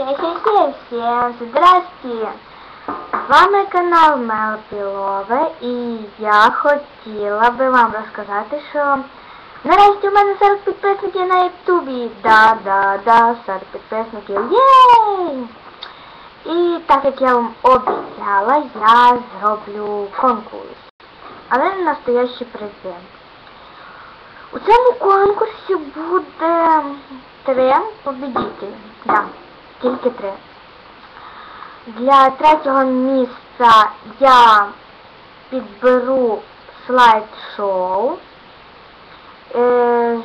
Всем здрасте! З вами канал Мелпілове і я хотіла би вам розказати, що нарешті у мене 40 підписників на ютубі. Да-да-да, 40 підписників. Єй! І так як я вам обіцяла, я зроблю конкурс. Але не настоящі призи. У цьому конкурсі буде три победителі. Да, тільки три. Для третього місця я підберу слайд-шоу. Е,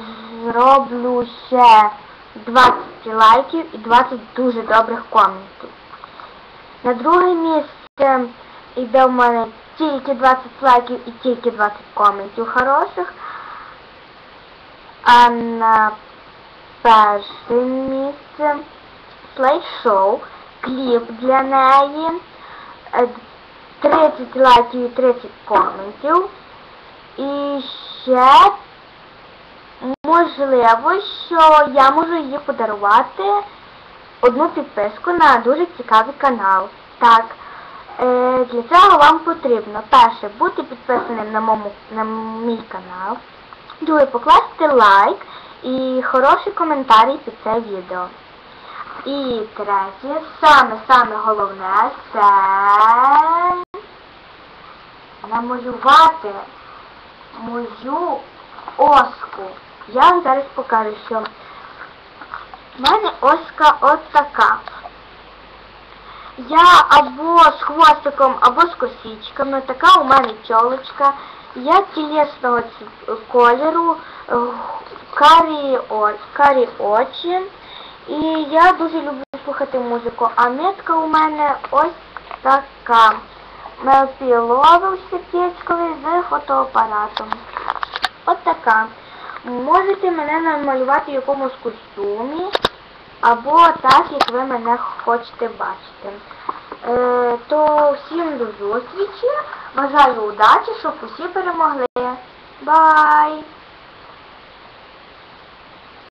зроблю ще 20 лайків і 20 дуже добрих коментів. На друге місце йде в мене тільки 20 лайків і тільки 20 коментів хороших. А на перше місце слайд-шоу, кліп для неї, е, 30 лайків і 30 коментів. І ще можливо, що я можу їй подарувати одну підписку на дуже цікавий канал. Так, е, для цього вам потрібно перше бути підписаним на, моєму, на мій канал. Друге, покласти лайк і хороший коментарі під це відео. І третє, саме-саме головне, це намалювати мою оску. Я вам зараз покажу, що в мене оска от така. Я або з хвостиком, або з косичками. Така у мене чолочка. Я тілесного кольору, е, карі, о- карі очі. І я дуже люблю слухати музику. А метка у мене ось така. Мелпіловий сердечковий з фотоапаратом. От така. Можете мене намалювати в якомусь костюмі, або так, як ви мене хочете бачити. Е, то всім до зустрічі. Бажаю удачі, щоб усі перемогли. Бай!